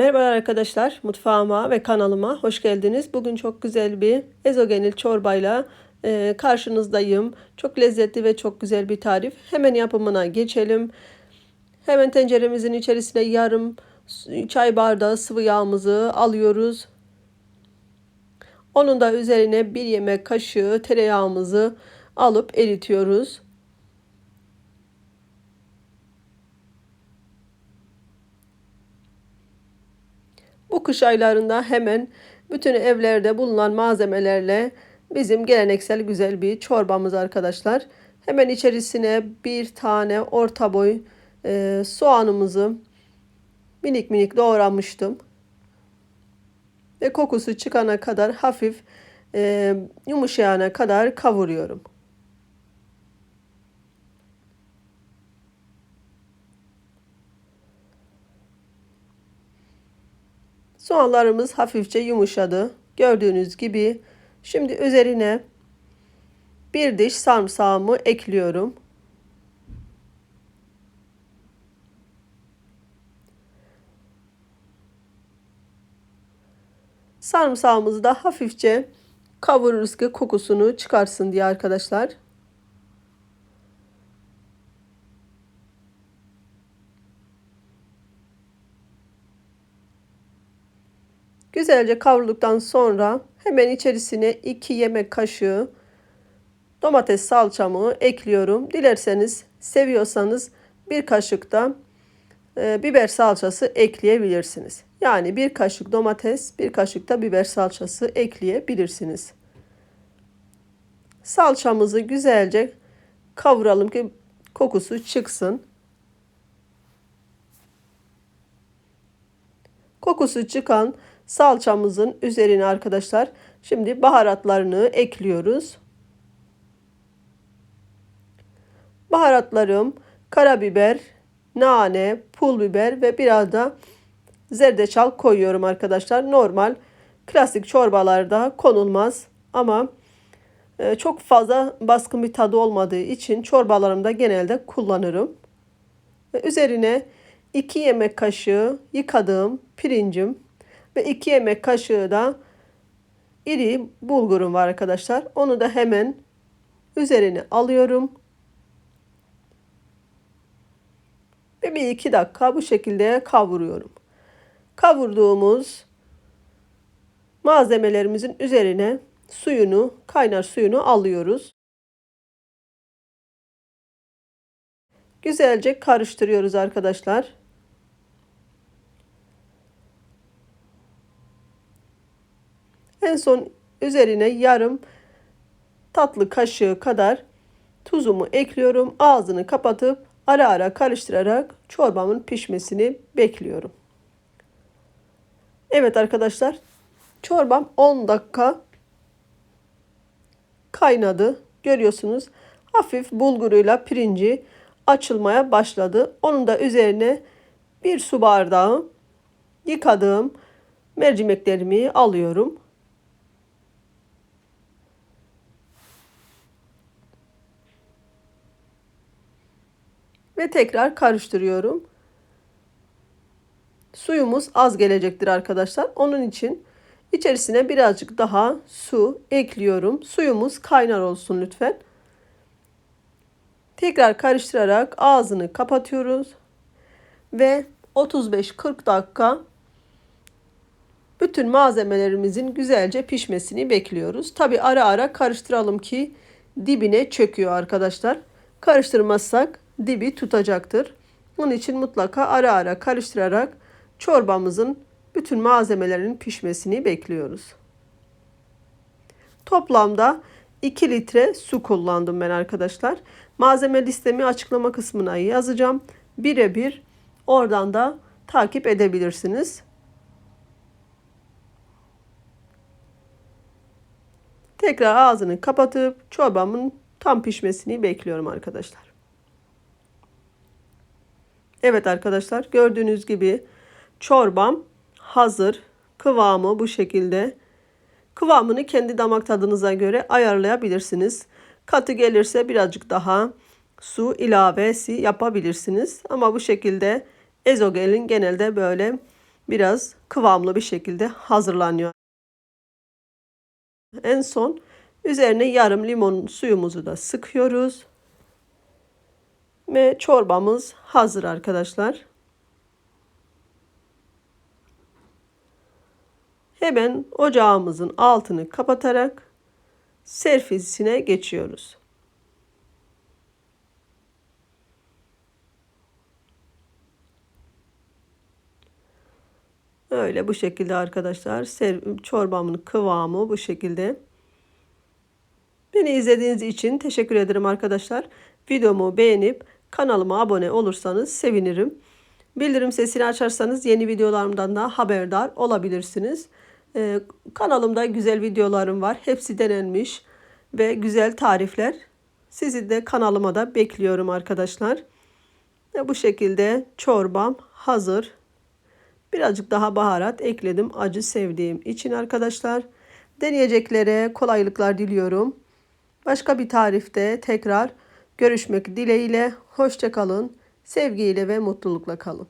Merhaba arkadaşlar, mutfağıma ve kanalıma hoş geldiniz. Bugün çok güzel bir ezogelin çorbayla e, karşınızdayım. Çok lezzetli ve çok güzel bir tarif. Hemen yapımına geçelim. Hemen tenceremizin içerisine yarım çay bardağı sıvı yağımızı alıyoruz. Onun da üzerine bir yemek kaşığı tereyağımızı alıp eritiyoruz. Bu kış aylarında hemen bütün evlerde bulunan malzemelerle bizim geleneksel güzel bir çorbamız arkadaşlar. Hemen içerisine bir tane orta boy e, soğanımızı minik minik doğramıştım. Ve kokusu çıkana kadar hafif e, yumuşayana kadar kavuruyorum. Soğanlarımız hafifçe yumuşadı. Gördüğünüz gibi şimdi üzerine bir diş sarımsağımı ekliyorum. Sarımsağımızı da hafifçe kavururuz ki kokusunu çıkarsın diye arkadaşlar. Güzelce kavrulduktan sonra hemen içerisine 2 yemek kaşığı domates salçamı ekliyorum. Dilerseniz seviyorsanız bir kaşık da e, biber salçası ekleyebilirsiniz. Yani bir kaşık domates, bir kaşık da biber salçası ekleyebilirsiniz. Salçamızı güzelce kavuralım ki kokusu çıksın. Kokusu çıkan salçamızın üzerine arkadaşlar şimdi baharatlarını ekliyoruz. Baharatlarım karabiber, nane, pul biber ve biraz da zerdeçal koyuyorum arkadaşlar. Normal klasik çorbalarda konulmaz ama e, çok fazla baskın bir tadı olmadığı için çorbalarımda genelde kullanırım. Üzerine 2 yemek kaşığı yıkadığım pirincim ve 2 yemek kaşığı da iri bulgurum var arkadaşlar. Onu da hemen üzerine alıyorum. Ve bir iki dakika bu şekilde kavuruyorum. Kavurduğumuz malzemelerimizin üzerine suyunu, kaynar suyunu alıyoruz. Güzelce karıştırıyoruz arkadaşlar. En son üzerine yarım tatlı kaşığı kadar tuzumu ekliyorum. Ağzını kapatıp ara ara karıştırarak çorbamın pişmesini bekliyorum. Evet arkadaşlar çorbam 10 dakika kaynadı. Görüyorsunuz hafif bulguruyla pirinci açılmaya başladı. Onun da üzerine bir su bardağı yıkadığım mercimeklerimi alıyorum. Ve tekrar karıştırıyorum. Suyumuz az gelecektir arkadaşlar. Onun için içerisine birazcık daha su ekliyorum. Suyumuz kaynar olsun lütfen. Tekrar karıştırarak ağzını kapatıyoruz. Ve 35-40 dakika bütün malzemelerimizin güzelce pişmesini bekliyoruz. Tabi ara ara karıştıralım ki dibine çöküyor arkadaşlar. Karıştırmazsak dibi tutacaktır. Onun için mutlaka ara ara karıştırarak çorbamızın bütün malzemelerin pişmesini bekliyoruz. Toplamda 2 litre su kullandım ben arkadaşlar. Malzeme listemi açıklama kısmına yazacağım. Birebir oradan da takip edebilirsiniz. Tekrar ağzını kapatıp çorbamın tam pişmesini bekliyorum arkadaşlar. Evet arkadaşlar gördüğünüz gibi çorbam hazır. Kıvamı bu şekilde. Kıvamını kendi damak tadınıza göre ayarlayabilirsiniz. Katı gelirse birazcık daha su ilavesi yapabilirsiniz. Ama bu şekilde ezogelin genelde böyle biraz kıvamlı bir şekilde hazırlanıyor. En son üzerine yarım limon suyumuzu da sıkıyoruz. Ve çorbamız hazır arkadaşlar. Hemen ocağımızın altını kapatarak servisine geçiyoruz. Öyle bu şekilde arkadaşlar. Çorbamın kıvamı bu şekilde. Beni izlediğiniz için teşekkür ederim arkadaşlar. Videomu beğenip kanalıma abone olursanız sevinirim. Bildirim sesini açarsanız yeni videolarımdan da haberdar olabilirsiniz. Ee, kanalımda güzel videolarım var. Hepsi denenmiş ve güzel tarifler. Sizi de kanalıma da bekliyorum arkadaşlar. Ve bu şekilde çorbam hazır. Birazcık daha baharat ekledim acı sevdiğim için arkadaşlar. Deneyeceklere kolaylıklar diliyorum. Başka bir tarifte tekrar görüşmek dileğiyle. Hoşçakalın. Sevgiyle ve mutlulukla kalın.